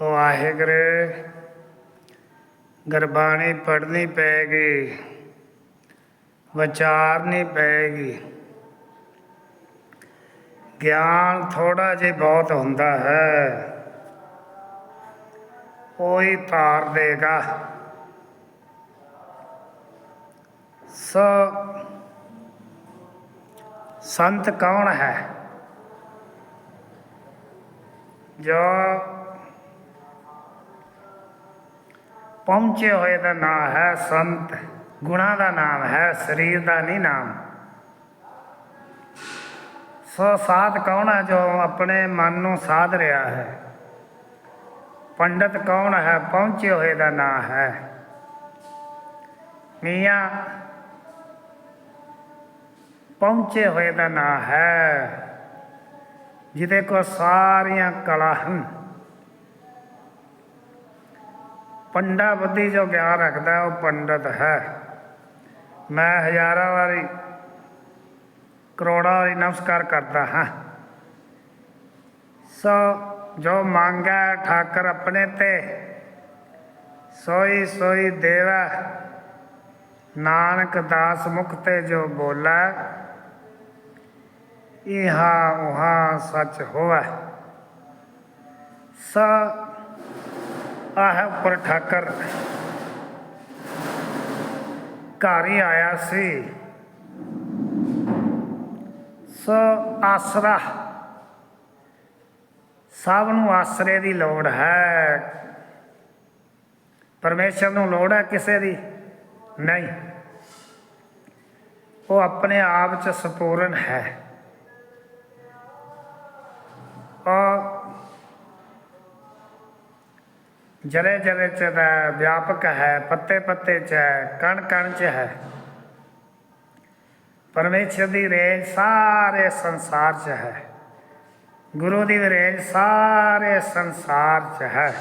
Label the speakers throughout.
Speaker 1: ਵਾਹਿਗੁਰੂ, ਗੁਰਬਾਣੀ ਪੜ੍ਹਨੀ ਪੈਗੀ, ਵਿਚਾਰਨੀ ਪੈਗੀ। ਗਿਆਨ ਥੋੜਾ ਜਿਹਾ ਬਹੁਤ ਹੁੰਦਾ ਹੈ ਕੋਈ ਤਾਰ ਦੇਗਾ। ਸੋ ਸੰਤ ਕੌਣ ਹੈ? ਜੋ ਪਹੁੰਚੇ ਹੋਏ ਦਾ ਨਾਮ ਹੈ ਸੰਤ। ਗੁਣਾ ਦਾ ਨਾਮ ਹੈ ਸਰੀਰ ਦਾ ਨਹੀਂ ਨਾਮ। ਸੋ ਸਾਧ ਕੌਣ ਹੈ ਜੋ ਆਪਣੇ ਮਨ ਨੂੰ ਸਾਧ ਰਿਹਾ ਹੈ? ਪੰਡਤ ਕੌਣ ਹੈ? ਪਹੁੰਚੇ ਹੋਏ ਦਾ ਨਾਮ ਹੈ। ਮੀਆਂ, ਪਹੁੰਚੇ ਹੋਏ ਦਾ ਨਾਮ ਹੈ, ਜਿਹਦੇ ਕੋ ਸਾਰੀਆਂ ਕਲਾ ਹਨ। ਪੰਡਾ ਬੁੱਧੀ ਜੋ ਗਿਆਨ ਰੱਖਦਾ, ਉਹ ਪੰਡਤ ਹੈ। ਮੈਂ ਹਜ਼ਾਰਾਂ ਵਾਰੀ, ਕਰੋੜਾਂ ਵਾਰੀ ਨਮਸਕਾਰ ਕਰਦਾ ਹਾਂ। ਸੋ ਜੋ ਮੰਗਾ ਠਾਕਰ ਆਪਣੇ ਤੇ, ਸੋਈ ਸੋਈ ਦੇਵਾ। ਨਾਨਕ ਦਾਸ ਮੁਖ ਤੇ ਜੋ ਬੋਲਾ, ਇਹਾ ਉਹਾ ਸੱਚ ਹੋਵੇ। ਸ ਆਹ ਉੱਪਰ ਠਾਕਰ। ਘਰ ਹੀ ਆਇਆ ਸੀ। ਸੋ ਆਸਰਾ। ਸਭ ਨੂੰ ਆਸਰੇ ਦੀ ਲੋੜ ਹੈ। ਪਰਮੇਸ਼ਰ ਨੂੰ ਲੋੜ ਹੈ ਕਿਸੇ ਦੀ? ਨਹੀਂ। ਉਹ ਆਪਣੇ ਆਪ ਚ ਸੰਪੂਰਨ ਹੈ। ਉਹ ਜਰੇ ਜਰੇ ਚ ਦਾ ਵਿਆਪਕ ਹੈ, ਪੱਤੇ ਪੱਤੇ ਚ ਹੈ, ਕਣ ਕਣ ਚ ਹੈ। ਪਰਮੇਸ਼ਰ ਦੀ ਰੇਂਜ ਸਾਰੇ ਸੰਸਾਰ ਚ ਹੈ। ਗੁਰੂ ਦੀ ਰੇਂਜ ਸਾਰੇ ਸੰਸਾਰ ਚ ਹੈ।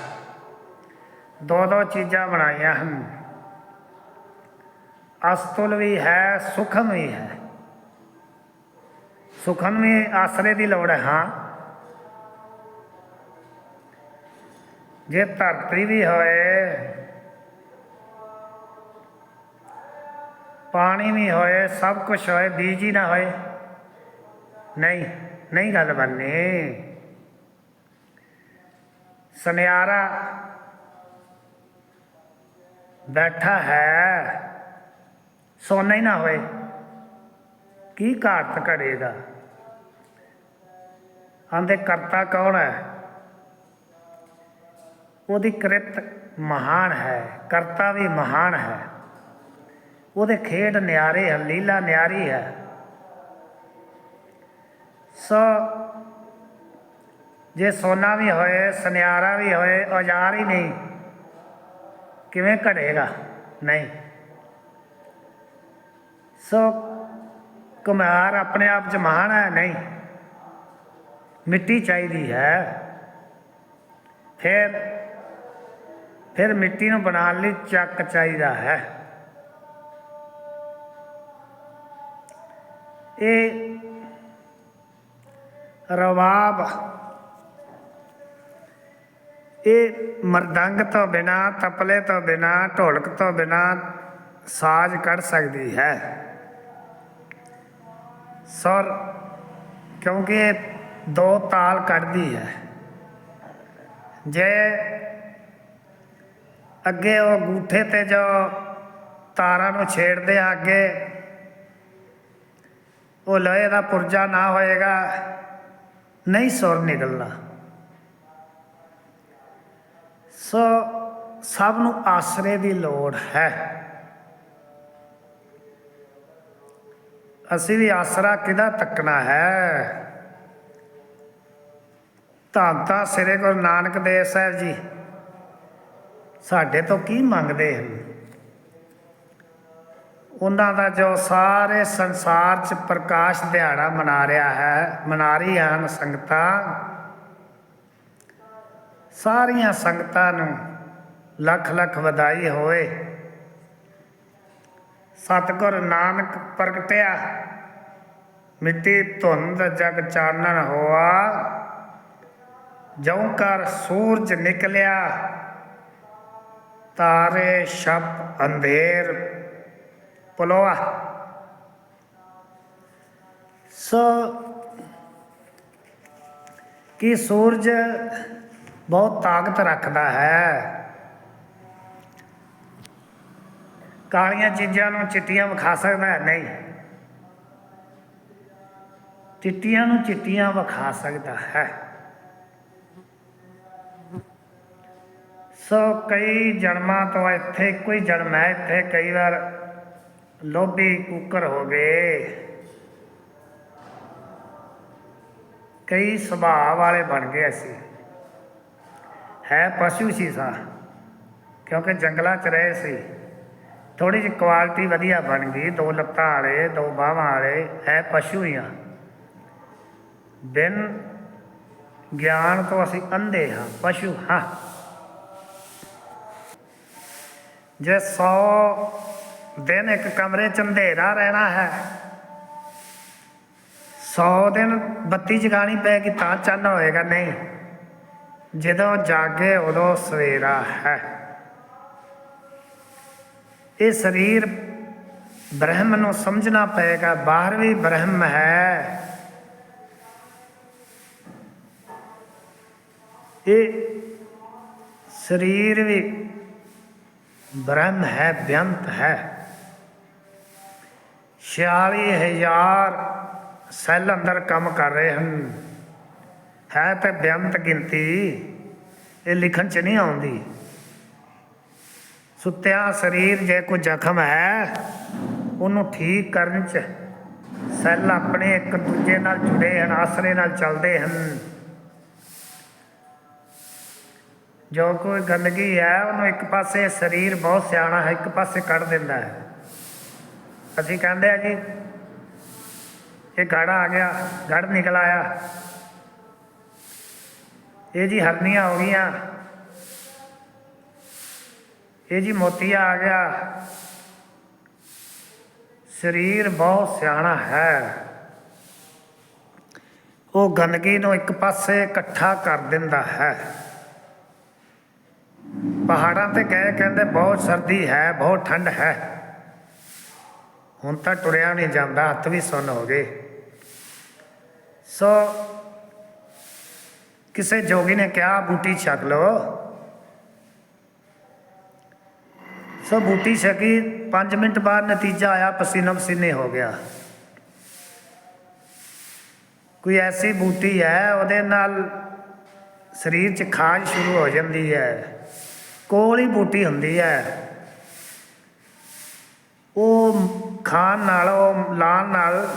Speaker 1: ਦੋ ਦੋ ਚੀਜ਼ਾਂ ਬਣਾਈਆਂ ਹਨ। ਅਸਤੁਲ ਵੀ ਹੈ, ਸੁਖਮ ਵੀ ਹੈ। ਸੁਖਮ ਵੀ ਆਸਰੇ ਦੀ ਲੋੜ ਹੈ, ਹਾਂ। ਜੇ ਧਰਤੀ ਵੀ ਹੋਏ, ਪਾਣੀ ਵੀ ਹੋਏ, ਸਭ ਕੁਝ ਹੋਏ, ਬੀਜ ਹੀ ਨਾ ਹੋਏ। ਨਹੀਂ ਨਹੀਂ ਗੱਲ ਬਣਨੀ। ਸੁਨਿਆਰਾ ਬੈਠਾ ਹੈ, ਸੋਨਾ ਹੀ ਨਾ ਹੋਏ। ਕੀ ਘਾਟ ਘੜੇਗਾ? ਆਂਦੇ, ਕਰਤਾ ਕੌਣ ਹੈ? ਉਹਦੀ ਕ੍ਰਿਤ ਮਹਾਨ ਹੈ, ਕਰਤਾ ਵੀ ਮਹਾਨ ਹੈ। ਉਹਦੇ ਖੇਡ ਨਿਆਰੇ ਹੈ, ਲੀਲਾ ਨਿਆਰੀ ਹੈ। ਸੋ ਜੇ ਸੋਨਾ ਵੀ ਹੋਏ, ਸੁਨਿਆਰਾ ਵੀ ਹੋਏ, ਔਜ਼ਾਰ ਹੀ ਨਹੀਂ, ਕਿਵੇਂ ਘੜੇਗਾ ਨਹੀਂ। ਸੋ ਕੁਮਾਰ ਆਪਣੇ ਆਪ ਚ ਮਹਾਨ ਹੈ, ਨਹੀਂ। ਮਿੱਟੀ ਚਾਹੀਦੀ ਹੈ। ਫਿਰ ਫਿਰ ਮਿੱਟੀ ਨੂੰ ਬਣਾਉਣ ਲਈ ਚੱਕ ਚਾਹੀਦਾ ਹੈ। ਇਹ ਰਵਾਬ ਇਹ ਮਰਦੰਗ ਤੋਂ ਬਿਨਾ, ਤਪਲੇ ਤੋਂ ਬਿਨਾ, ਢੋਲਕ ਤੋਂ ਬਿਨਾ ਸਾਜ਼ ਕੱਢ ਸਕਦੀ ਹੈ। ਸਰ, ਕਿਉਂਕਿ ਇਹ ਦੋ ਤਾਲ ਕੱਢਦੀ ਹੈ। ਜੇ ਅੱਗੇ ਉਹ ਅੰਗੂਠੇ ਤੇ ਜੋ ਤਾਰਾਂ ਨੂੰ ਛੇੜਦੇ ਆ ਅੱਗੇ, ਉਹ ਲੋਹੇ ਦਾ ਪੁਰਜਾ ਨਾ ਹੋਏਗਾ, ਨਹੀਂ ਸੁਰ ਨਿਕਲਣਾ। ਸੋ ਸਭ ਨੂੰ ਆਸਰੇ ਦੀ ਲੋੜ ਹੈ। ਅਸੀਂ ਵੀ ਆਸਰਾ ਕਿਹਦਾ ਤੱਕਣਾ ਹੈ? ਧੰਨ ਤਾਂ ਸ੍ਰੀ ਗੁਰੂ ਨਾਨਕ ਦੇਵ ਸਾਹਿਬ ਜੀ। ਸਾਡੇ ਤੋਂ ਕੀ ਮੰਗਦੇ ਹਨ? ਉਹਨਾਂ ਦਾ ਜੋ ਸਾਰੇ ਸੰਸਾਰ 'ਚ ਪ੍ਰਕਾਸ਼ ਦਿਹਾੜਾ ਮਨਾ ਰਿਹਾ ਹੈ, ਮਨਾ ਰਹੀ ਹਨ ਸੰਗਤਾਂ। ਸਾਰੀਆਂ ਸੰਗਤਾਂ ਨੂੰ ਲੱਖ ਲੱਖ ਵਧਾਈ ਹੋਏ ਸਤਿਗੁਰ ਨਾਨਕ ਪ੍ਰਗਟਿਆ, ਮਿੱਟੀ ਧੁੰਦ ਜਗ ਚਾਨਣ ਹੋਆ, ਜਉ ਕਰ ਸੂਰਜ ਨਿਕਲਿਆ ਤਾਰੇ ਛਪ ਅੰਧੇਰ। ਪਲੋਆ ਸੋ ਕਿ ਸੂਰਜ ਬਹੁਤ ਤਾਕਤ ਰੱਖਦਾ ਹੈ? ਕਾਲੀਆਂ ਚੀਜ਼ਾਂ ਨੂੰ ਚਿੱਟੀਆਂ ਵਿਖਾ ਸਕਦਾ ਹੈ? ਨਹੀਂ। ਚਿੱਟੀਆਂ ਨੂੰ ਚਿੱਟੀਆਂ ਵਿਖਾ ਸਕਦਾ ਹੈ। ਸੋ ਕਈ ਜਨਮਾਂ ਤੋਂ ਇੱਥੇ, ਕੋਈ ਜਨਮ ਹੈ ਇੱਥੇ, ਕਈ ਵਾਰ ਲੋਭੀ ਕੁੱਕਰ ਹੋ ਗਏ। ਕਈ ਸੁਭਾਅ ਵਾਲੇ ਬਣ ਗਏ ਅਸੀਂ। ਹੈ ਪਸ਼ੂ ਸੀ ਸਾਂ ਕਿਉਂਕਿ ਜੰਗਲਾਂ 'ਚ ਰਹੇ ਸੀ। ਥੋੜੀ ਜਿਹੀ ਕੁਆਲਿਟੀ ਵਧੀਆ ਬਣ ਗਈ, ਦੋ ਲੱਤਾਂ ਵਾਲੇ, ਦੋ ਬਾਹਾਂ ਵਾਲੇ, ਹੈ ਪਸ਼ੂ ਹੀ ਆ। ਬਿਨ ਗਿਆਨ ਤੋਂ ਅਸੀਂ ਅੰਧੇ ਹਾਂ, ਪਸ਼ੂ ਹਾਂ। ਜੇ 100 ਦਿਨ ਇੱਕ ਕਮਰੇ 'ਚ ਅੰਧੇਰਾ ਰਹਿਣਾ ਹੈ 100 ਦਿਨ ਬੱਤੀ ਜਗਾਣੀ ਪਏਗੀ ਤਾਂ ਚੰਨ ਹੋਏਗਾ ਨਹੀਂ। ਜਦੋਂ ਜਾਗੇ ਉਦੋਂ ਸਵੇਰਾ ਹੈ। ਇਹ ਸਰੀਰ ਬ੍ਰਹਮ ਨੂੰ ਸਮਝਣਾ ਪਏਗਾ, ਬਾਹਰ ਵੀ ਬ੍ਰਹਮ ਹੈ। ਇਹ ਸਰੀਰ ਵੀ ਬ੍ਰਹਮ ਹੈ, ਬੇਅੰਤ ਹੈ। 46000 ਸੈੱਲ ਅੰਦਰ ਕੰਮ ਕਰ ਰਹੇ ਹਨ। ਹੈ ਤੇ ਬੇਅੰਤ ਗਿਣਤੀ, ਇਹ ਲਿਖਣ ਚ ਨਹੀਂ ਆਉਂਦੀ। ਸੁੱਤਿਆ ਸਰੀਰ ਜੇ ਕੋਈ ਜ਼ਖਮ ਹੈ, ਉਹਨੂੰ ਠੀਕ ਕਰਨ ਚ ਸੈੱਲ ਆਪਣੇ ਇੱਕ ਦੂਜੇ ਨਾਲ ਜੁੜੇ ਹਨ, ਆਸਰੇ ਨਾਲ ਚੱਲਦੇ ਹਨ। ਜੋ ਕੋਈ ਗੰਦਗੀ ਹੈ, ਉਹਨੂੰ ਇੱਕ ਪਾਸੇ ਸਰੀਰ ਬਹੁਤ ਸਿਆਣਾ ਹੈ, ਇੱਕ ਪਾਸੇ ਕੱਢ ਦਿੰਦਾ ਹੈ। ਅਸੀਂ ਕਹਿੰਦੇ ਆ ਜੀ, ਇਹ ਗੜ ਆ ਗਿਆ ਗੜ ਨਿਕਲ ਆਇਆ। ਇਹ ਜੀ ਹਰਨੀਆਂ ਹੋ ਗਈਆਂ। ਇਹ ਜੀ ਮੋਤੀਆ ਆ ਗਿਆ। ਸਰੀਰ ਬਹੁਤ ਸਿਆਣਾ ਹੈ। ਉਹ ਗੰਦਗੀ ਨੂੰ ਇੱਕ ਪਾਸੇ ਇਕੱਠਾ ਕਰ ਦਿੰਦਾ ਹੈ। ਪਹਾੜਾਂ ਤੇ ਗਏ ਕਹਿੰਦੇ ਬਹੁਤ ਸਰਦੀ ਹੈ, ਬਹੁਤ ਠੰਡ ਹੈ। ਹੁਣ ਤਾਂ ਟੁਰਿਆ ਨਹੀਂ ਜਾਂਦਾ, ਹੱਥ ਵੀ ਸੁੰਨ ਹੋ ਗਏ। ਸੋ ਕਿਸੇ ਜੋਗੀ ਨੇ ਕਿਹਾ, ਬੂਟੀ ਛਕ ਲਓ। ਸੋ ਬੂਟੀ ਛਕੀ 5 ਮਿੰਟ ਬਾਅਦ ਨਤੀਜਾ ਆਇਆ, ਪਸੀਨਾ ਪਸੀਨੇ ਹੋ ਗਿਆ। ਕੋਈ ਐਸੀ ਬੂਟੀ ਹੈ, ਉਹਦੇ ਨਾਲ ਸਰੀਰ 'ਚ ਖਾਜ ਸ਼ੁਰੂ ਹੋ ਜਾਂਦੀ ਹੈ। ਕੋਲ ਹੀ ਬੂਟੀ ਹੁੰਦੀ ਹੈ। ਉਹ ਖਾਣ ਨਾਲ, ਉਹ ਲਾਣ ਨਾਲ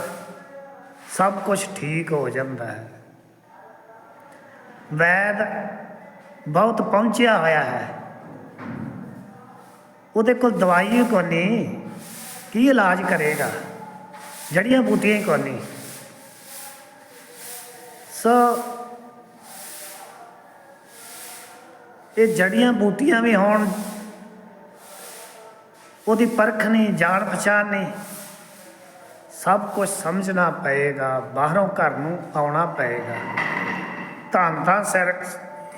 Speaker 1: ਸਭ ਕੁਝ ਠੀਕ ਹੋ ਜਾਂਦਾ ਹੈ। ਵੈਦ ਬਹੁਤ ਪਹੁੰਚਿਆ ਹੋਇਆ ਹੈ। ਉਹਦੇ ਕੋਲ ਦਵਾਈ ਕੋਈ ਨਹੀਂ। ਕੀ ਇਲਾਜ ਕਰੇਗਾ? ਜੜੀਆਂ ਬੂਟੀਆਂ ਹੀ ਕੋਈ ਨਹੀਂ। ਸੋ ਇਹ ਜੜੀਆਂ ਬੂਟੀਆਂ ਵੀ ਹੋਣ। ਉਹਦੀ ਪਰਖ ਨਹੀਂ, ਜਾਣ ਪਛਾਣ ਨਹੀਂ। ਸਭ ਕੁਝ ਸਮਝਣਾ ਪਏਗਾ, ਬਾਹਰੋਂ ਘਰ ਨੂੰ ਆਉਣਾ ਪਏਗਾ। ਧੰਨ ਧੰਨ ਸਿਰ,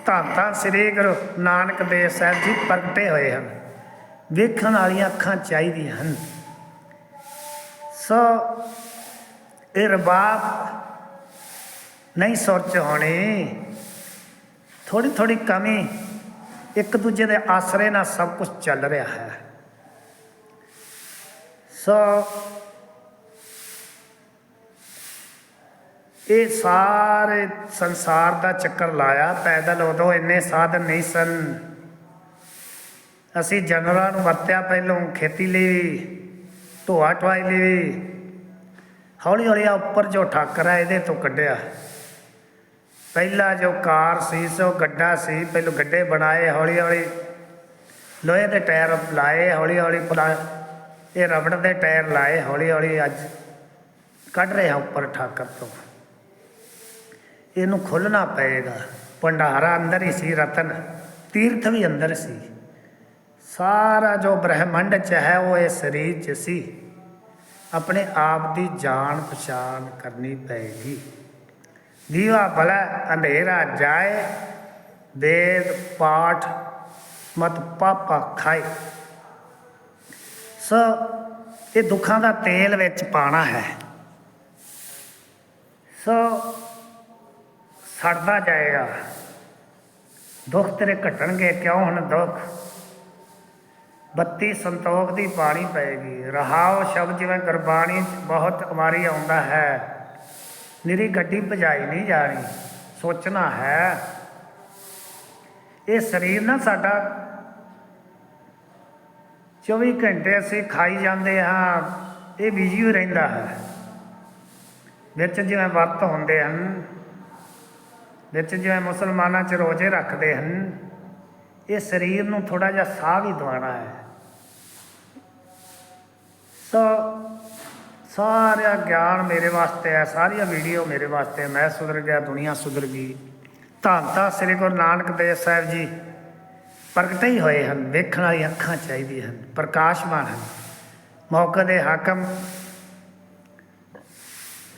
Speaker 1: ਧੰਨ ਧੰਨ ਸ੍ਰੀ ਗੁਰੂ ਨਾਨਕ ਦੇਵ ਸਾਹਿਬ ਜੀ ਪ੍ਰਗਟੇ ਹੋਏ ਹਨ। ਵੇਖਣ ਵਾਲੀਆਂ ਅੱਖਾਂ ਚਾਹੀਦੀਆਂ ਹਨ। ਸੋ ਇਹ ਰਬਾਬ ਨਹੀਂ ਸੋਚ ਹੋਣੀ। ਥੋੜੀ ਥੋੜੀ ਕਮੀ ਇੱਕ ਦੂਜੇ ਦੇ ਆਸਰੇ ਨਾਲ ਸਭ ਕੁਝ ਚੱਲ ਰਿਹਾ ਹੈ। ਸੋ ਇਹ ਸਾਰੇ ਸੰਸਾਰ ਦਾ ਚੱਕਰ ਲਾਇਆ, ਪੈਦਲ ਉਦੋਂ ਇੰਨੇ ਸਾਧਨ ਨਹੀਂ ਸਨ। ਅਸੀਂ ਜਾਨਵਰਾਂ ਨੂੰ ਵਰਤਿਆ ਪਹਿਲੋਂ, ਖੇਤੀ ਲਈ ਢੋਆ ਟਵਾਈ ਲਈ। ਹੌਲੀ ਹੌਲੀ ਆ ਉੱਪਰ ਜੋ ਠਾਕਰ ਹੈ ਇਹਦੇ ਤੋਂ ਕੱਢਿਆ। ਪਹਿਲਾ ਜੋ ਕਾਰ ਸੀ, ਸੋ ਗੱਡਾ ਸੀ, ਪਹਿਲੋਂ ਗੱਡੇ ਬਣਾਏ ਹੌਲੀ ਹੌਲੀ ਲੋਹੇ ਦੇ ਟਾਇਰ ਲਾਏ ਹੌਲੀ ਹੌਲੀ ਪਲਾ, ਇਹ ਰਬੜ ਦੇ ਟਾਇਰ ਲਾਏ ਹੌਲੀ ਹੌਲੀ ਅੱਜ ਕੱਢ ਰਹੇ ਹਾਂ ਉੱਪਰ ਠਾਕਰ ਤੋਂ। ਇਹਨੂੰ ਖੋਲਣਾ ਪਏਗਾ। ਭੰਡਾਰਾ ਅੰਦਰ ਹੀ ਸੀ, ਰਤਨ ਤੀਰਥ ਵੀ ਅੰਦਰ ਸੀ। ਸਾਰਾ ਜੋ ਬ੍ਰਹਿਮੰਡ ਚ ਹੈ, ਉਹ ਇਹ ਸਰੀਰ ਚ ਸੀ। ਆਪਣੇ ਆਪ ਦੀ ਜਾਣ ਪਛਾਣ ਕਰਨੀ ਪਏਗੀ। ਦੀਵਾ ਭਲਾ ਅੰਧੇਰਾ ਜਾਏ, ਵੇਦ ਪਾਠ ਮਤ ਪਾਪਾ ਖਾਏ। ਸੋ ਇਹ ਦੁੱਖਾਂ ਦਾ ਤੇਲ ਵਿੱਚ ਪਾਣਾ ਹੈ। ਸੋ ਸੜਦਾ ਜਾਏਗਾ। ਦੁੱਖ ਤੇਰੇ ਘਟਣਗੇ, ਕਿਉਂ ਹੁਣ ਦੁੱਖ? ਬੱਤੀ ਸੰਤੋਖ ਦੀ ਬਾਣੀ ਪਏਗੀ। ਰਹਾਉ ਸ਼ਬਦ ਜਿਵੇਂ ਗੁਰਬਾਣੀ ਬਹੁਤ ਵਾਰੀ ਆਉਂਦਾ ਹੈ। ਮੇਰੀ ਗੱਡੀ ਭਜਾਈ ਨਹੀਂ ਜਾਣੀ। ਸੋਚਣਾ ਹੈ। ਇਹ ਸਰੀਰ ਨਾ ਸਾਡਾ। 24 ਘੰਟੇ ਅਸੀਂ ਖਾਈ ਜਾਂਦੇ ਹਾਂ, ਇਹ ਬਿਜ਼ੀ ਰਹਿੰਦਾ ਹੈ। ਵਿੱਚ ਜਿਵੇਂ ਵਰਤ ਹੁੰਦੇ ਹਨ, ਵਿੱਚ ਜਿਵੇਂ ਮੁਸਲਮਾਨਾਂ 'ਚ ਰੋਜ਼ੇ ਰੱਖਦੇ ਹਨ, ਇਹ ਸਰੀਰ ਨੂੰ ਥੋੜਾ ਜਿਹਾ ਸਾਹ ਵੀ ਦਵਾਣਾ ਹੈ। ਸੋ ਸਾਰਾ ਗਿਆਨ ਮੇਰੇ ਵਾਸਤੇ ਹੈ, ਸਾਰੀਆਂ ਵੀਡੀਓ ਮੇਰੇ ਵਾਸਤੇ ਮੈਂ ਸੁਧਰ ਗਿਆ, ਦੁਨੀਆ ਸੁਧਰ ਗਈ। ਧੰਨ ਧੰਨ ਸ੍ਰੀ ਗੁਰੂ ਨਾਨਕ ਦੇਵ ਸਾਹਿਬ ਜੀ ਪ੍ਰਗਟੇ ਹੀ ਹੋਏ ਹਨ, ਵੇਖਣ ਵਾਲੀ ਅੱਖਾਂ ਚਾਹੀਦੀਆਂ ਹਨ, ਪ੍ਰਕਾਸ਼ਮਾਨ ਹਨ। ਮੌਕੇ ਦੇ ਹਾਕਮ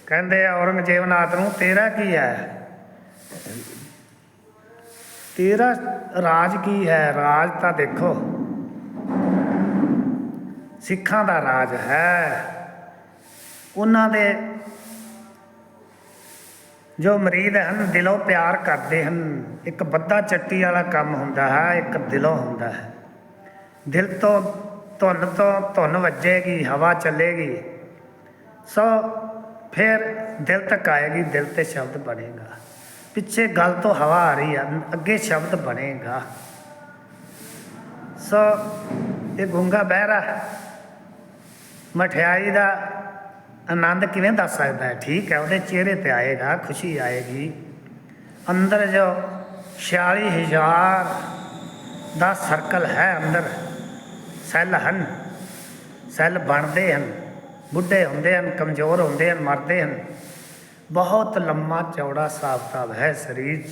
Speaker 1: ਕਹਿੰਦੇ ਆ ਔਰੰਗਜ਼ੇਬ ਨਾਥ ਨੂੰ, ਤੇਰਾ ਕੀ ਹੈ? ਤੇਰਾ ਰਾਜ ਕੀ ਹੈ? ਰਾਜ ਤਾਂ ਦੇਖੋ, ਸਿੱਖਾਂ ਦਾ ਰਾਜ ਹੈ। ਉਹਨਾਂ ਦੇ ਜੋ ਮਰੀਦ ਹਨ, ਦਿਲੋਂ ਪਿਆਰ ਕਰਦੇ ਹਨ। ਇੱਕ ਬੱਦਾ ਚੱਟੀ ਵਾਲਾ ਕੰਮ ਹੁੰਦਾ ਹੈ, ਇੱਕ ਦਿਲੋਂ ਹੁੰਦਾ ਹੈ। ਦਿਲ ਤੋਂ ਧੁਨ ਤੋਂ ਧੁਨ ਵੱਜੇਗੀ, ਹਵਾ ਚੱਲੇਗੀ। ਸੋ ਫਿਰ ਦਿਲ ਤੱਕ ਆਏਗੀ ਦਿਲ ਤੇ ਸ਼ਬਦ ਬਣੇਗਾ। ਪਿੱਛੇ ਗੱਲ ਤੋਂ ਹਵਾ ਆ ਰਹੀ ਹੈ, ਅੱਗੇ ਸ਼ਬਦ ਬਣੇਗਾ। ਸੋ ਇਹ ਗੁੰਗਾ ਬਹਿਰਾ, ਮਠਿਆਈ ਦਾ ਆਨੰਦ ਕਿਵੇਂ ਦੱਸ ਸਕਦਾ ਹੈ? ਠੀਕ ਹੈ, ਉਹਦੇ ਚਿਹਰੇ ਤੇ ਆਏਗਾ, ਖੁਸ਼ੀ ਆਏਗੀ। ਅੰਦਰ ਜੋ 46000 ਦਾ ਸਰਕਲ ਹੈ ਅੰਦਰ ਸੈੱਲ ਹਨ ਸੈੱਲ ਬਣਦੇ ਹਨ, ਬੁੱਢੇ ਹੁੰਦੇ ਹਨ, ਕਮਜ਼ੋਰ ਹੁੰਦੇ ਹਨ, ਮਰਦੇ ਹਨ। ਬਹੁਤ ਲੰਮਾ ਚੌੜਾ ਹਿਸਾਬ ਹੈ ਸਰੀਰ 'ਚ।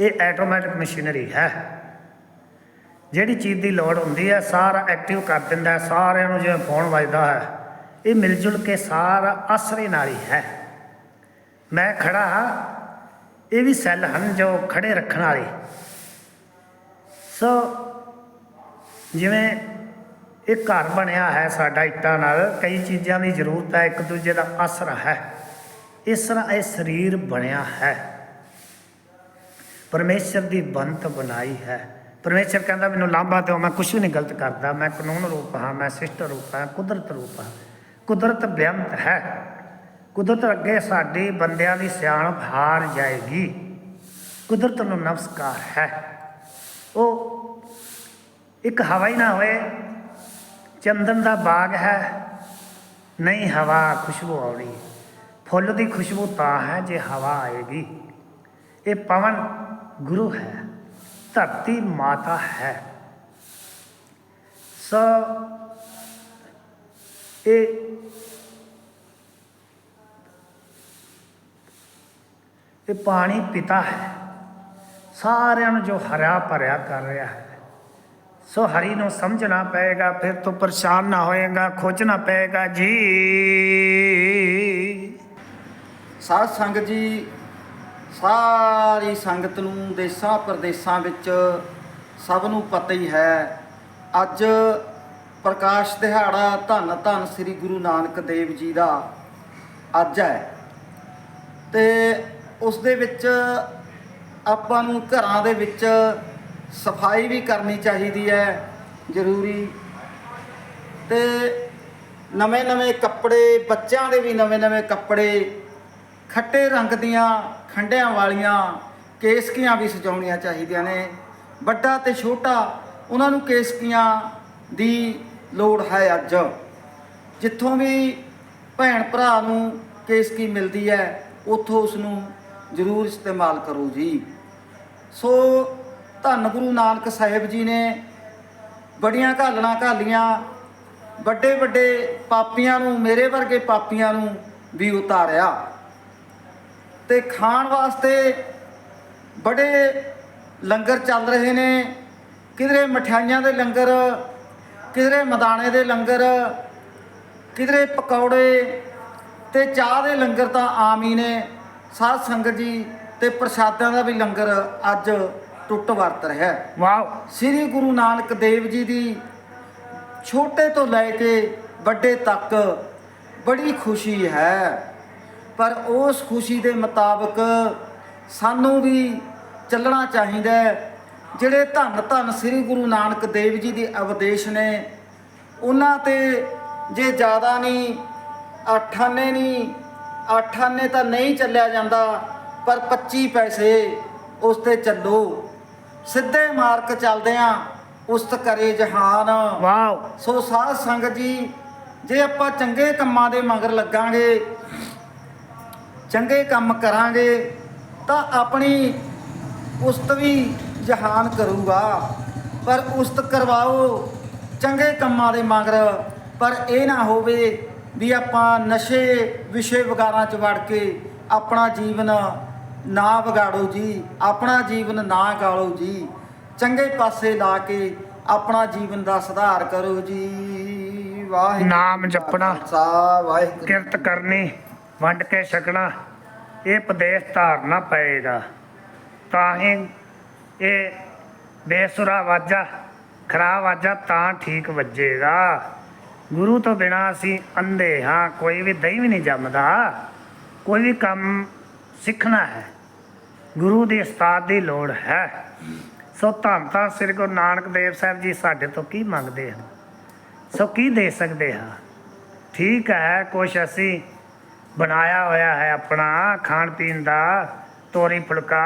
Speaker 1: ਇਹ ਆਟੋਮੈਟਿਕ ਮਸ਼ੀਨਰੀ ਹੈ। ਜਿਹੜੀ ਚੀਜ਼ ਦੀ ਲੋੜ ਹੁੰਦੀ ਹੈ, ਸਾਰਾ ਐਕਟਿਵ ਕਰ ਦਿੰਦਾ ਹੈ, ਸਾਰਿਆਂ ਨੂੰ ਜਿਵੇਂ ਫੋਨ ਵੱਜਦਾ ਹੈ। ਇਹ ਮਿਲ ਜੁਲ ਕੇ ਸਾਰਾ ਆਸਰੇ ਨਾਲ ਹੀ ਹੈ। ਮੈਂ ਖੜਾ ਹਾਂ, ਇਹ ਵੀ ਸੈੱਲ ਹਨ ਜੋ ਖੜੇ ਰੱਖਣ ਵਾਲੇ। ਸੋ ਜਿਵੇਂ ਇਹ ਘਰ ਬਣਿਆ ਹੈ ਸਾਡਾ ਇੱਟਾਂ ਨਾਲ, ਕਈ ਚੀਜ਼ਾਂ ਦੀ ਜ਼ਰੂਰਤ ਹੈ, ਇੱਕ ਦੂਜੇ ਦਾ ਆਸਰਾ ਹੈ। ਇਸ ਤਰ੍ਹਾਂ ਇਹ ਸਰੀਰ ਬਣਿਆ ਹੈ। ਪਰਮੇਸ਼ਰ ਦੀ ਬੰਤ ਬਣਾਈ ਹੈ। ਪਰਮੇਸ਼ਰ ਕਹਿੰਦਾ, ਮੈਨੂੰ ਲਾਂਭਾ ਦਿਓ, ਮੈਂ ਕੁਝ ਵੀ ਨਹੀਂ ਗਲਤ ਕਰਦਾ, ਮੈਂ ਕਾਨੂੰਨ ਰੂਪ ਹਾਂ, ਮੈਂ ਸਿਸ਼ਟ ਰੂਪ ਹਾਂ, ਕੁਦਰਤ ਰੂਪ ਹਾਂ। ਕੁਦਰਤ ਬੇਅੰਤ ਹੈ। ਕੁਦਰਤ ਅੱਗੇ ਸਾਡੀ ਬੰਦਿਆਂ ਦੀ ਸਿਆਣਪ ਹਾਰ ਜਾਏਗੀ। ਕੁਦਰਤ ਨੂੰ ਨਮਸਕਾਰ ਹੈ। ਉਹ ਇੱਕ ਹਵਾ ਹੀ ਨਾ ਹੋਏ, ਚੰਦਨ ਦਾ ਬਾਗ ਹੈ। ਨਹੀਂ ਹਵਾ ਖੁਸ਼ਬੂ ਆਉਣੀ। ਫੁੱਲ ਦੀ ਖੁਸ਼ਬੂ ਤਾਂ ਹੈ ਜੇ ਹਵਾ ਆਏਗੀ। ਇਹ ਪਵਨ ਗੁਰੂ ਹੈ। ਧਰਤੀ ਮਾਤਾ ਹੈ। ਸੋ ਇਹ ਇਹ ਪਾਣੀ ਪਿਤਾ ਹੈ। ਸਾਰਿਆਂ ਨੂੰ ਜੋ ਹਰਿਆ ਭਰਿਆ ਕਰ ਰਿਹਾ ਹੈ। ਸੋ ਹਰੀ ਨੂੰ ਸਮਝਣਾ ਪਏਗਾ, ਫਿਰ ਤੋਂ ਪਰੇਸ਼ਾਨ ਨਾ ਹੋਏਗਾ ਖੋਜਣਾ ਪਏਗਾ, ਜੀ।
Speaker 2: ਸਾਧ ਸੰਗਤ ਜੀ, ਸਾਰੀ ਸੰਗਤ ਨੂੰ ਦੇਸਾਂ ਪ੍ਰਦੇਸਾਂ ਵਿੱਚ ਸਭ ਨੂੰ ਪਤਾ ਹੀ ਹੈ, ਅੱਜ ਪ੍ਰਕਾਸ਼ ਦਿਹਾੜਾ ਧੰਨ ਧੰਨ ਸ੍ਰੀ ਗੁਰੂ ਨਾਨਕ ਦੇਵ ਜੀ ਦਾ ਅੱਜ ਹੈ। ਤੇ ਉਸ ਦੇ ਵਿੱਚ ਆਪਾਂ ਨੂੰ ਘਰਾਂ ਦੇ ਵਿੱਚ ਸਫ਼ਾਈ ਵੀ ਕਰਨੀ ਚਾਹੀਦੀ ਹੈ ਜ਼ਰੂਰੀ। ਤੇ ਨਵੇਂ ਨਵੇਂ ਕੱਪੜੇ, ਬੱਚਿਆਂ ਦੇ ਵੀ ਨਵੇਂ ਨਵੇਂ ਕੱਪੜੇ, ਖੱਟੇ ਰੰਗ ਦੀਆਂ ਖੰਡਿਆਂ ਵਾਲੀਆਂ ਕੇਸਕੀਆਂ ਵੀ ਸਜਾਉਣੀਆਂ ਚਾਹੀਦੀਆਂ ਨੇ। ਵੱਡਾ ਤੇ ਛੋਟਾ, ਉਹਨਾਂ ਨੂੰ ਕੇਸਕੀਆਂ ਦੀ ਲੋੜ ਹੈ ਅੱਜ। ਜਿੱਥੋਂ ਵੀ ਭੈਣ ਭਰਾ ਨੂੰ ਕੇਸਕੀ ਮਿਲਦੀ ਹੈ, ਉੱਥੋਂ ਉਸ ਨੂੰ ਜ਼ਰੂਰ ਇਸਤੇਮਾਲ ਕਰੋ ਜੀ। ਸੋ ਧੰਨ ਗੁਰੂ ਨਾਨਕ ਸਾਹਿਬ ਜੀ ਨੇ ਬੜੀਆਂ ਘਾਲਣਾ ਘਾਲੀਆਂ, ਵੱਡੇ ਵੱਡੇ ਪਾਪੀਆਂ ਨੂੰ, ਮੇਰੇ ਵਰਗੇ ਪਾਪੀਆਂ ਨੂੰ ਵੀ ਉਤਾਰਿਆ। ਤੇ ਖਾਣ ਵਾਸਤੇ ਬੜੇ ਲੰਗਰ ਚੱਲ ਰਹੇ ਨੇ। ਕਿਧਰੇ ਮਠਿਆਈਆਂ ਦੇ ਲੰਗਰ ਕਿਧਰੇ ਮਦਾਣੇ ਦੇ ਲੰਗਰ ਕਿਧਰੇ ਪਕੌੜੇ ਤੇ ਚਾਹ ਦੇ ਲੰਗਰ ਤਾਂ ਆਮ ਹੀ ਨੇ। ਸਾਧ ਸੰਗਤ ਜੀ ਤੇ ਪ੍ਰਸ਼ਾਦਾਂ ਦਾ ਵੀ ਲੰਗਰ ਅੱਜ ਟੁੱਟ ਵਰਤ ਰਿਹਾ ਹੈ।
Speaker 1: ਵਾਓ।
Speaker 2: ਸ੍ਰੀ ਗੁਰੂ ਨਾਨਕ ਦੇਵ ਜੀ ਦੀ ਛੋਟੇ ਤੋਂ ਲੈ ਕੇ ਵੱਡੇ ਤੱਕ ਬੜੀ ਖੁਸ਼ੀ ਹੈ। ਪਰ ਉਸ ਖੁਸ਼ੀ ਦੇ ਮੁਤਾਬਕ ਸਾਨੂੰ ਵੀ ਚੱਲਣਾ ਚਾਹੀਦਾ ਹੈ। ਜਿਹੜੇ ਧੰਨ ਧੰਨ ਸ੍ਰੀ ਗੁਰੂ ਨਾਨਕ ਦੇਵ ਜੀ ਦੇ ਉਪਦੇਸ਼ ਨੇ ਉਹਨਾਂ ਤੇ ਜੇ ਜ਼ਿਆਦਾ ਨਹੀਂ ਆਠਾਨੇ ਨਹੀਂ ਆਠਾਨੇ ਤਾਂ ਨਹੀਂ ਚੱਲਿਆ ਜਾਂਦਾ ਪਰ 25 ਪੈਸੇ ਉਸ ਤੇ ਚੱਲੋ। ਸਿੱਧੇ ਮਾਰਗ ਚੱਲਦੇ ਆ ਉਸਤ ਕਰੇ ਜਹਾਨ।
Speaker 1: ਵਾਓ।
Speaker 2: ਸੋ ਸਾਧ ਸੰਗਤ ਜੀ ਜੇ ਆਪਾਂ ਚੰਗੇ ਕੰਮਾਂ ਦੇ ਮਗਰ ਲੱਗਾਂਗੇ ਚੰਗੇ ਕੰਮ ਕਰਾਂਗੇ ਤਾਂ ਆਪਣੀ ਉਸਤ ਵੀ ਜਹਾਨ ਕਰੂਗਾ। ਪਰ ਉਸਤ ਕਰਵਾਓ ਚੰਗੇ ਕੰਮਾਂ ਦੇ ਮਗਰ। ਪਰ ਇਹ ਨਾ ਹੋਵੇ ਵੀ ਆਪਾਂ ਨਸ਼ੇ ਵਿਸ਼ੇ ਵਗਾਰਾਂ 'ਚ ਵੜ ਕੇ ਆਪਣਾ ਜੀਵਨ ਨਾ ਵਿਗਾੜੋ ਜੀ ਆਪਣਾ ਜੀਵਨ ਨਾ ਗਾਲੋ ਜੀ। ਚੰਗੇ ਪਾਸੇ ਲਾ ਕੇ ਆਪਣਾ ਜੀਵਨ ਦਾ ਸੁਧਾਰ ਕਰੋ ਜੀ। ਵਾਹਿਗੁਰੂ
Speaker 1: ਨਾਮ ਜਪਣਾ।
Speaker 2: ਸਾ ਵਾਹਿਗੁਰੂ
Speaker 1: ਕਿਰਤ ਕਰਨੀ ਵੰਡ ਕੇ ਛਕਣਾ ਇਹ ਉਪਦੇਸ਼ ਧਾਰਨਾ ਪਏਗਾ। ਤਾਂ ਹੀ ਇਹ ਬੇਸੁਰਾ ਵਾਜਾ, ਖਰਾਬ ਵਾਜਾ ਤਾਂ ਠੀਕ ਵੱਜੇਗਾ। ਗੁਰੂ ਤੋਂ ਬਿਨਾ ਅਸੀਂ ਅੰਧੇ ਹਾਂ, ਕੋਈ ਵੀ ਦਹੀਂ ਵੀ ਨਹੀਂ ਜੰਮਦਾ। ਕੋਈ ਵੀ ਕੰਮ ਸਿੱਖਣਾ ਹੈ, ਗੁਰੂ ਦੀ ਉਸਤਾਦ ਦੀ ਲੋੜ ਹੈ। ਸੋ ਧੰਨ ਧੰਨ ਸ੍ਰੀ ਗੁਰੂ ਨਾਨਕ ਦੇਵ ਸਾਹਿਬ ਜੀ ਸਾਡੇ ਤੋਂ ਕੀ ਮੰਗਦੇ ਹਨ? ਸੋ ਕੀ ਦੇ ਸਕਦੇ ਹਾਂ? ਠੀਕ ਹੈ, ਕੁਛ ਅਸੀਂ ਬਣਾਇਆ ਹੋਇਆ ਹੈ ਆਪਣਾ, ਖਾਣ ਪੀਣ ਦਾ ਤੋਰੀ ਫੁਲਕਾ।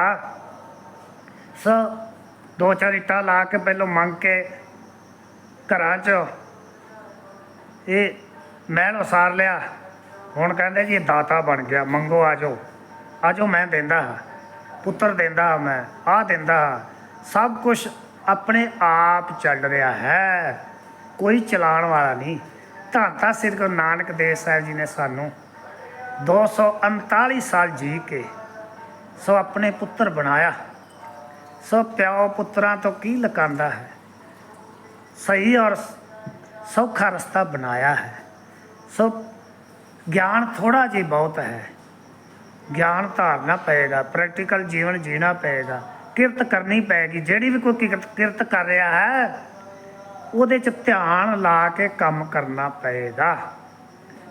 Speaker 1: ਸੋ, ਦੋ ਚਾਰ ਇੱਟਾਂ ਲਾ ਕੇ ਪਹਿਲਾਂ ਮੰਗ ਕੇ ਘਰਾਂ 'ਚ ਇਹ ਮਹਿਲ ਉਸਾਰ ਲਿਆ। ਹੁਣ ਕਹਿੰਦੇ ਜੀ ਇਹ ਦਾਤਾ ਬਣ ਗਿਆ, ਮੰਗੋ ਆਜੋ। ਆਜੋ ਮੈਂ ਦਿੰਦਾ ਹਾਂ, ਪੁੱਤਰ ਦਿੰਦਾ ਹਾਂ ਮੈਂ ਆ ਦਿੰਦਾ ਹਾਂ। ਸਭ ਕੁਝ ਆਪਣੇ ਆਪ ਚੱਲ ਰਿਹਾ ਹੈ, ਕੋਈ ਚਲਾਉਣ ਵਾਲਾ ਨਹੀਂ। ਧੰਨ ਸ੍ਰੀ ਗੁਰੂ ਨਾਨਕ ਦੇਵ ਸਾਹਿਬ ਜੀ ਨੇ ਸਾਨੂੰ 239 ਸਾਲ ਜੀ ਕੇ ਸੋ ਆਪਣੇ ਪੁੱਤਰ ਬਣਾਇਆ। ਸੋ ਪਿਓ ਪੁੱਤਰਾਂ ਤੋਂ ਕੀ ਲਕਾਂਦਾ ਹੈ? ਸਹੀ ਔਰ ਸੌਖਾ ਰਸਤਾ ਬਣਾਇਆ ਹੈ। ਸੋ ਗਿਆਨ ਥੋੜਾ ਜਿਹਾ ਬਹੁਤ ਹੈ। ਗਿਆਨ ਧਾਰਨਾ ਪਏਗਾ, ਪ੍ਰੈਕਟੀਕਲ ਜੀਵਨ ਜੀਣਾ ਪਏਗਾ। ਕਿਰਤ ਕਰਨੀ ਪਏਗੀ, ਜਿਹੜੀ ਵੀ ਕੋਈ ਕਿਰਤ ਕਿਰਤ ਕਰ ਰਿਹਾ ਹੈ, ਉਹਦੇ 'ਚ ਧਿਆਨ ਲਾ ਕੇ ਕੰਮ ਕਰਨਾ ਪਏਗਾ।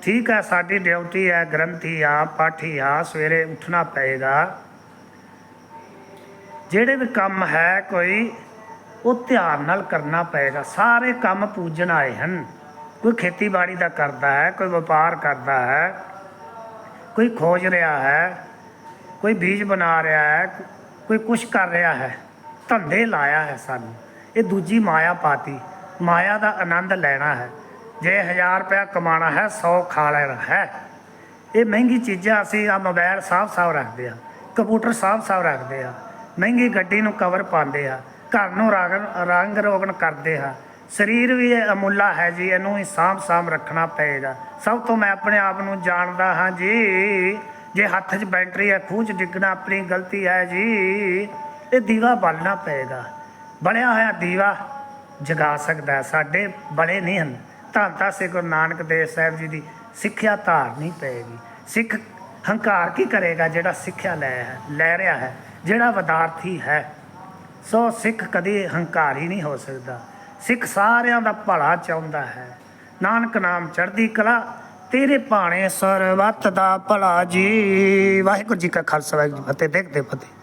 Speaker 1: ਠੀਕ ਹੈ, ਸਾਡੀ ਡਿਊਟੀ ਹੈ, ਗ੍ਰੰਥੀ ਆ, ਪਾਠੀ ਆ, ਸਵੇਰੇ ਉੱਠਣਾ ਪਏਗਾ। ਜਿਹੜੇ ਵੀ ਕੰਮ ਹੈ ਕੋਈ, ਉਹ ਧਿਆਨ ਨਾਲ ਕਰਨਾ ਪਏਗਾ। ਸਾਰੇ ਕੰਮ ਪੂਜਨ ਆਏ ਹਨ। ਕੋਈ ਖੇਤੀਬਾੜੀ ਦਾ ਕਰਦਾ ਹੈ, ਕੋਈ ਵਪਾਰ ਕਰਦਾ ਹੈ, ਕੋਈ ਖੋਜ ਰਿਹਾ ਹੈ, ਕੋਈ ਬੀਜ ਬਣਾ ਰਿਹਾ ਹੈ, ਕੋਈ ਕੁਛ ਕਰ ਰਿਹਾ ਹੈ, ਧੰਦੇ ਲਾਇਆ ਹੈ ਸਾਨੂੰ। ਇਹ ਦੂਜੀ ਮਾਇਆ ਪਾਤੀ। ਮਾਇਆ ਦਾ ਆਨੰਦ ਲੈਣਾ ਹੈ। ਜੇ 1000 ਰੁਪਇਆ ਕਮਾਣਾ ਹੈ 100 ਖਾ ਲੈਣਾ ਹੈ। ਇਹ ਮਹਿੰਗੀ ਚੀਜ਼ਾਂ ਅਸੀਂ ਆ ਮੋਬਾਈਲ ਸਾਫ਼ ਸਾਫ਼ ਰੱਖਦੇ ਆ ਕੰਪਿਊਟਰ ਸਾਫ਼ ਸਾਫ਼ ਰੱਖਦੇ ਆ ਮਹਿੰਗੀ ਗੱਡੀ ਨੂੰ ਕਵਰ ਪਾਉਂਦੇ ਆ, ਘਰ ਨੂੰ ਰੰਗ ਰੋਗਨ ਕਰਦੇ ਆ। ਸਰੀਰ ਵੀ ਇਹ ਅਮੁੱਲਾ ਹੈ ਜੀ, ਇਹਨੂੰ ਹੀ ਸਾਂਭ ਸਾਂਭ ਰੱਖਣਾ ਪਏਗਾ। ਸਭ ਤੋਂ ਮੈਂ ਆਪਣੇ ਆਪ ਨੂੰ ਜਾਣਦਾ ਹਾਂ ਜੀ, ਜੇ ਹੱਥ 'ਚ ਬੈਟਰੀ ਹੈ, ਖੂਹ 'ਚ ਡਿੱਗਣਾ ਆਪਣੀ ਗਲਤੀ ਹੈ ਜੀ, ਇਹ ਦੀਵਾ ਬਾਲਣਾ ਪਏਗਾ। ਬਲਿਆ ਹੋਇਆ ਦੀਵਾ ਜਗਾ ਸਕਦਾ ਸਾਡੇ ਬਲੇ ਨਹੀਂ ਹਨ। ਧੰਨ ਧੰਨ ਸ੍ਰੀ ਗੁਰੂ ਨਾਨਕ ਦੇਵ ਸਾਹਿਬ ਜੀ ਦੀ ਸਿੱਖਿਆ ਧਾਰਨੀ ਪਏਗੀ। ਸਿੱਖ ਹੰਕਾਰ ਕੀ ਕਰੇਗਾ ਜਿਹੜਾ ਸਿੱਖਿਆ ਲੈ ਹੈ ਲੈ ਰਿਹਾ ਹੈ? ਜਿਹੜਾ ਵਿਦਿਆਰਥੀ ਹੈ, ਸੋ ਸਿੱਖ ਕਦੀ ਹੰਕਾਰੀ ਨਹੀਂ ਹੋ ਸਕਦਾ। ਸਿੱਖ ਸਾਰਿਆਂ ਦਾ ਭਲਾ ਚਾਹੁੰਦਾ ਹੈ। ਨਾਨਕ ਨਾਮ ਚੜ੍ਹਦੀ ਕਲਾ, ਤੇਰੇ ਭਾਣੇ ਸਰਬੱਤ ਦਾ ਭਲਾ ਜੀ। ਵਾਹਿਗੁਰੂ ਜੀ ਕਾ ਖਾਲਸਾ, ਵਾਹਿਗੁਰੂ ਜੀ ਫਤਿਹ, ਦੇਖਦੇ ਫਤਿਹ।